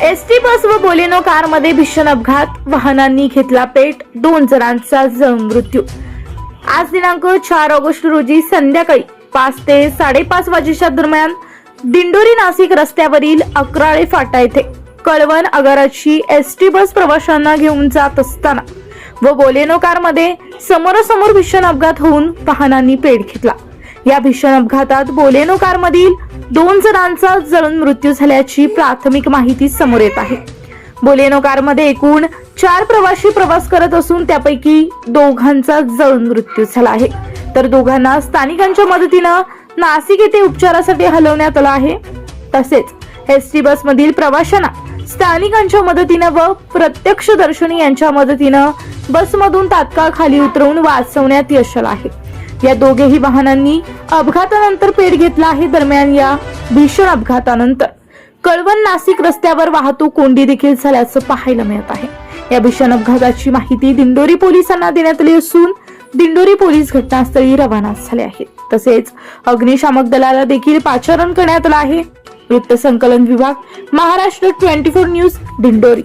S T बस व Baleno कारमध्ये भीषण अपघात. वाहनांनी घेतला पेट. दोन जणांचा जळून मृत्यू. आज दिनांक चार ऑगस्ट रोजी संध्याकाळी पाच ते साडेपाच वाजेच्या दरम्यान दिंडोरी नाशिक रस्त्यावरील अकराळे फाटा येथे कळवण आगाराची एस टी बस प्रवाशांना घेऊन जात असताना व बोलेनो कारमध्ये समोरासमोर भीषण अपघात होऊन वाहनांनी पेट घेतला. या भीषण अपघातात बोलेनो कारमधील दोन जणांचा जळून मृत्यू झाल्याची प्राथमिक माहिती समोर येत आहे. बोलेनो कारमध्ये एकूण चार प्रवासी प्रवास करत असून त्यापैकी दोघांचा जळून मृत्यू झाला आहे. तर दोघांना स्थानिकांच्या मदतीनं नाशिक येथे उपचारासाठी हलवण्यात आलं आहे. तसेच एस टी बस मधील प्रवाशांना स्थानिकांच्या मदतीनं व प्रत्यक्षदर्शनी यांच्या मदतीनं बसमधून तात्काळ खाली उतरवून वाचवण्यात यश आलं आहे. या दोघेही वाहनांनी अपघातानंतर पेट घेतला आहे दरम्यान या भीषण अपघातानंतर. कळवण नाशिक रस्त्यावर वाहतूक कोंडी देखील झाल्याचं पाहायला मिळत आहे. या भीषण अपघाताची माहिती दिंडोरी पोलिसांना देण्यात आली असून दिंडोरी पोलीस घटनास्थळी रवाना झाले आहेत. तसेच अग्निशामक दलाला देखील पाचारण करण्यात आलं आहे. वृत्तसंकलन विभाग Maharashtra twenty four news Dindori.